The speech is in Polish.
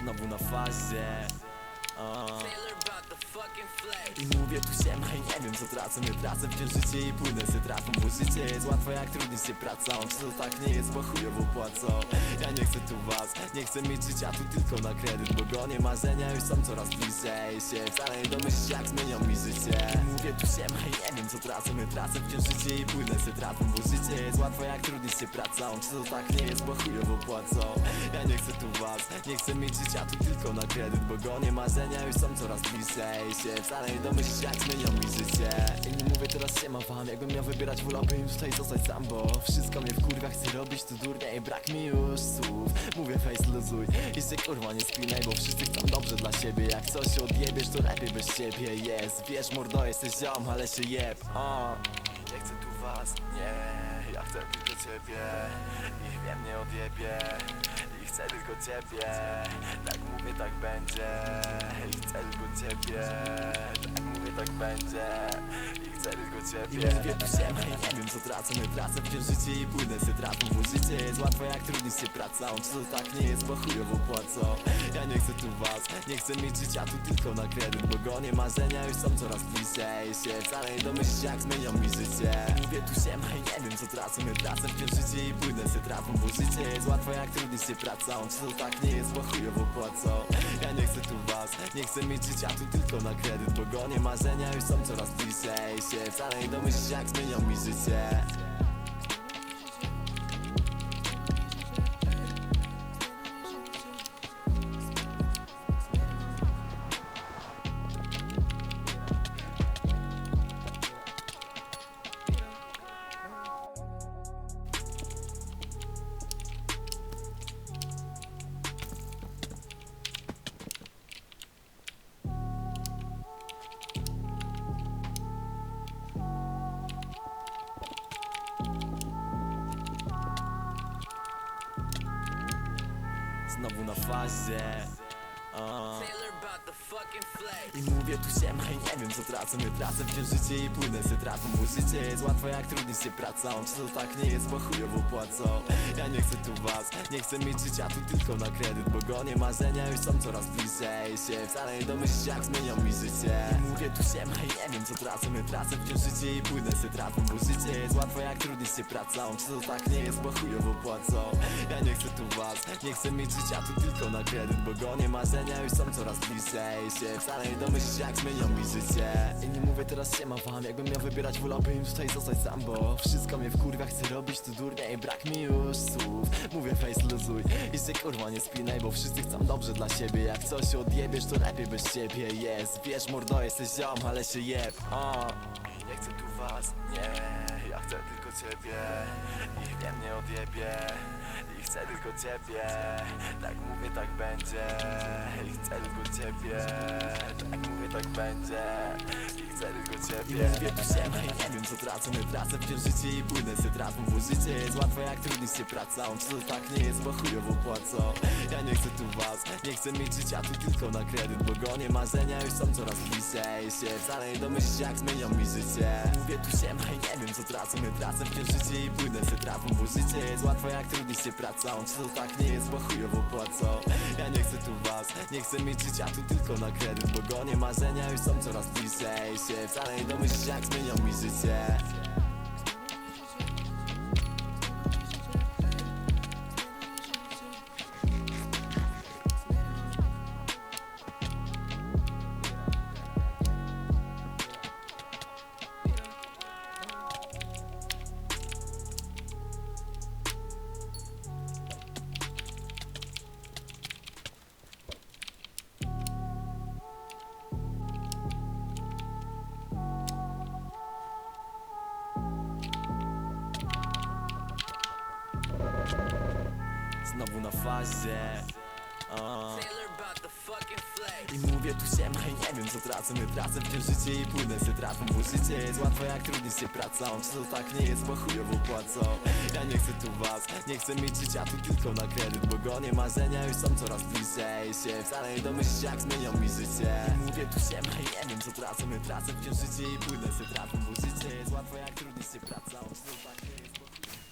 znowu na fase. uh. É. Ah. I mówię tu siema i nie wiem co tracę. Nie tracę wciąż życie i płynę se trafą Bo życie jest łatwe jak trudniej się pracą Czy to tak nie jest, bo chujowo płacą. Ja nie chcę tu was, nie chcę mieć życia tu tylko na kredyt Bo gonię marzenia już są coraz bliżej się. Wcale nie domyślisz jak zmienią mi życie. I mówię tu siema i nie wiem co tracę. Nie tracę wciąż życie i płynę se trafą Bo życie jest łatwe jak trudniej się pracą Czy to tak nie jest, bo chujowo płacą. Ja nie chcę tu was, nie chcę mieć życia tu tylko na kredyt Bo gonię marzenia już są coraz bliżej się Wcale nie domyślisz jak zmienią mi życie. I nie mówię teraz siema wam Jakbym miał wybierać wolałbym tutaj zostać sam Bo wszystko mnie wkurwia, chcę robić tu durnie I brak mi już słów. Mówię face luzuj i się kurwa nie spinaj Bo wszyscy chcą dobrze dla siebie. Jak coś odjebiesz to lepiej bez ciebie. Jest Wiesz mordo jesteś ziom, ale się jeb o. Nie chcę tu was, nie Ja chcę tylko ciebie I wiem nie odjebie. I chcę tylko ciebie Tak mówię tak będzie. I chcę tylko ciebie Tak mówię tak będzie. I chcę tylko ciebie. I mówię siema i nie wiem co tracę Nie tracę. Wciąż życie i płynę se trafą Bo życie jest łatwe jak trudniej się pracą Czy to tak nie jest, bo chujowo płacą. Ja nie chcę tu was, nie chcę mieć życia tu tylko na kredyt Bo gonię marzenia już są coraz bliżej się. Wcale nie domyślisz jak zmienią mi życie. Mówię tu siema i nie wiem co tracę Nie tracę wciąż życie i płynę se trafą Bo życie jest łatwe jak trudniej się pracą Czy to tak nie jest, bo chujowo płacą. Ja nie chcę tu was, nie chcę mieć życia tu tylko na kredyt Bo gonię marzenia już są coraz bliżej się. Wcale nie domyślisz jak zmienią mi życie na bunda faz é. Uh. I mówię tu siema i nie wiem co tracę. Nie tracę wciąż życie i płynę se trafą Bo życie jest łatwe jak trudniej się pracą Czy to tak nie jest, bo chujowo płacą. Ja nie chcę tu was, nie chcę mieć życia tu tylko na kredyt Bo gonię marzenia już są coraz bliżej się. Wcale nie domyślisz jak zmienią mi życie. I mówię tu siema i nie wiem co tracę. Nie tracę wciąż życie i płynę se trafą Bo życie jest łatwe jak trudniej się pracą Czy to tak nie jest, bo chujowo płacą. Ja nie chcę tu was, nie chcę mieć życia tu tylko na kredyt Bo gonię marzenia już są coraz bliżej się Wcale nie domyślisz jak zmienią mi życie I nie mówię teraz siema wam. Jakbym miał wybierać wolałbym tutaj zostać sam Bo wszystko mnie wkurwia, chcę robić tu durnie I brak mi już słów. Mówię face luzuj i się kurwa nie spinaj Bo wszyscy chcą dobrze dla siebie. Jak coś się odjebiesz to lepiej bez ciebie. Jest Wiesz mordo jesteś ziom, ale się jeb. O. Nie chcę tu was, nie chcę tylko ciebie I wiem nie odjebie. I chcę tylko ciebie. Tak mówię tak będzie. I chcę tylko ciebie. Tak mówię tak będzie. I chcę tylko ciebie. I mówię tu siema i nie wiem co tracę. Nie tracę wciąż życie i płynę se trafą Bo życie jest łatwe jak trudniej się pracą Czy to tak nie jest, bo chujowo płacą Ja nie chcę tu was, nie chcę mieć życia tu tylko na kredyt Bo gonię marzenia już są coraz bliżej się Wcale nie domyślisz jak zmienią mi życie. Mówię tu siema i nie wiem co tracę Nie tracę wciąż życie i płynę se trafą Bo życie jest łatwe jak trudniej się pracą Czy to tak nie jest, bo chujowo płacą. Ja nie chcę tu was, nie chcę mieć życia tu tylko na kredyt Bo gonię marzenia już są coraz bliżej się Wcale nie domyślisz jak zmienią mi życie Znowu na fazie. I mówię tu siema i nie wiem co tracę. Nie tracę wciąż życie i płynę se trafą Bo życie jest łatwe jak trudniej się pracą Czy to tak nie jest, bo chujowo płacą. Ja nie chcę tu was, nie chcę mieć życia tu tylko na kredyt Bo gonię marzenia już są coraz bliżej się. Wcale nie domyślisz jak zmienią mi życie. I mówię tu siema i nie wiem co tracę. Nie tracę wciąż życie i płynę se trafą Bo życie jest łatwe jak trudniej się pracą